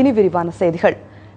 இனி விரிவான செய்திகள்.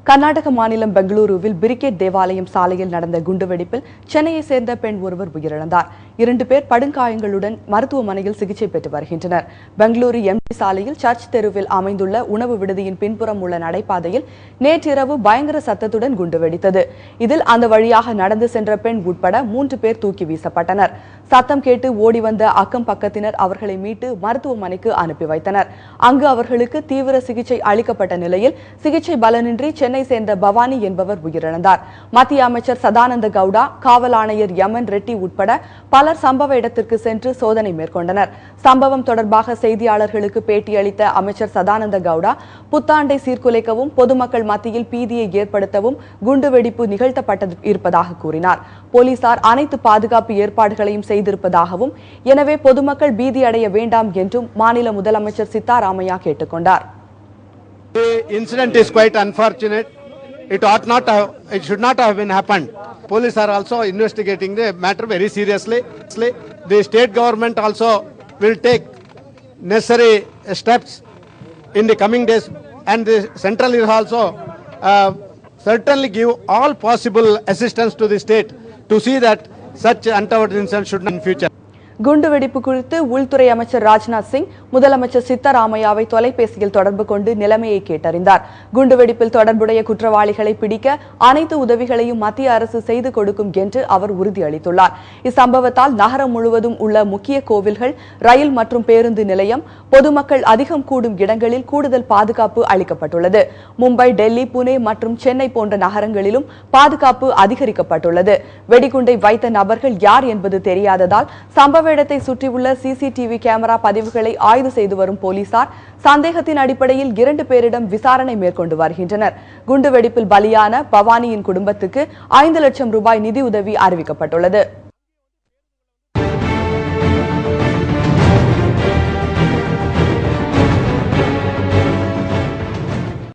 கர்நாடக மாநிலம் பெங்களூருவில் பிரிகேட் தேவாலயம் சாலையில் நடந்த குண்டுவெடிப்பில் சென்னையை சேர்ந்த பெண் ஒருவர் உயிரிழந்தார். இரண்டு பேர் படுகாயங்களுடன் மருத்துவமனையில் சிகிச்சை பெற்று வருகின்றனர். பெங்களூரு எம். சாலையில் சர்ச் தெருவில் அமைந்துள்ள உணவு விடுதியின் பின்புறம் உள்ள நடைபாதையில் நேற்றிரவு பயங்கர சத்தத்துடன் குண்டு வெடித்தது. இதில் அந்த வழியாக நடந்து சென்ற பெண் உட்பட மூன்று பேர் தூக்கி வீசப்பட்டனர். சத்தம் கேட்டு ஓடி வந்த அக்கம் பக்கத்தினர் அவர்களை மீட்டு மருத்துவமனைக்கு அனுப்பி வைத்தனர். அங்கு அவர்களுக்கு தீவிர சிகிச்சை அளிக்கப்பட்ட நிலையில் சிகிச்சை பலனின்றி சென்னை சேர்ந்த பவானி என்பவர் உயிரிழந்தார். மத்திய அமைச்சர் சதானந்த கவுடா காவல் ஆணையர் யமன் ரெட்டி உட்பட பலர் சம்பவ இடத்திற்கு சென்று சோதனை மேற்கொண்டனர். சம்பவம் தொடர்பாக செய்தியாளர்களுக்கு பேட்டியளித்த அமைச்சர் சதானந்த கவுடா புத்தாண்டை சீர்குலைக்கவும் பொதுமக்கள் மத்தியில் பீதியை ஏற்படுத்தவும் குண்டுவெடிப்பு நிகழ்த்தப்பட்டது இருப்பதாக கூறினார் போலீசார் அனைத்து பாதுகாப்பு ஏற்பாடுகளையும் செய்திருப்பதாகவும் எனவே பொதுமக்கள் பீதி அடைய வேண்டாம் என்றும் மாநில முதலமைச்சர் சித்தாராமையா கேட்டுக்கொண்டார் The incident is quite unfortunate. It ought not have, it should not have been happened. Police are also investigating the matter very seriously. The state government also will take necessary steps in the coming days and the central is also uh, certainly give all possible assistance to the state to see that such untoward incidents should not in future. குண்டுவெடிப்பு குறித்து உள்துறை அமைச்சர் ராஜ்நாத் சிங் முதலமைச்சர் சித்தராமையாவை தொலைபேசியில் தொடர்பு கொண்டு நிலைமையை கேட்டறிந்தார். குண்டுவெடிப்பில் தொடர்புடைய குற்றவாளிகளை பிடிக்க அனைத்து உதவிகளையும் மத்திய அரசு செய்து கொடுக்கும் என்று அவர் உறுதியளித்துள்ளார். இச்சம்பவத்தால் நகரம் முழுவதும் உள்ள முக்கிய கோவில்கள் ரயில் மற்றும் பேருந்து நிலையம் பொதுமக்கள் அதிகம் கூடும் இடங்களில் கூடுதல் பாதுகாப்பு அளிக்கப்பட்டுள்ளது. மும்பை டெல்லி புனே மற்றும் சென்னை போன்ற நகரங்களிலும் பாதுகாப்பு அதிகரிக்கப்பட்டுள்ளது. வெடிகுண்டை வைத்த நபர்கள் யார் என்பது தெரியாததால் சம்பவ சம்பவ இடத்தை சுற்றியுள்ள சிசிடிவி கேமரா பதிவுகளை ஆய்வு செய்து வரும் போலீசார் சந்தேகத்தின் அடிப்படையில் இரண்டு பேரிடம் விசாரணை மேற்கொண்டு வருகின்றனர். குண்டுவெடிப்பில் பலியான பவானியின் குடும்பத்துக்கு ஐந்து லட்சம் ரூபாய் நிதியுதவி அறிவிக்கப்பட்டுள்ளது.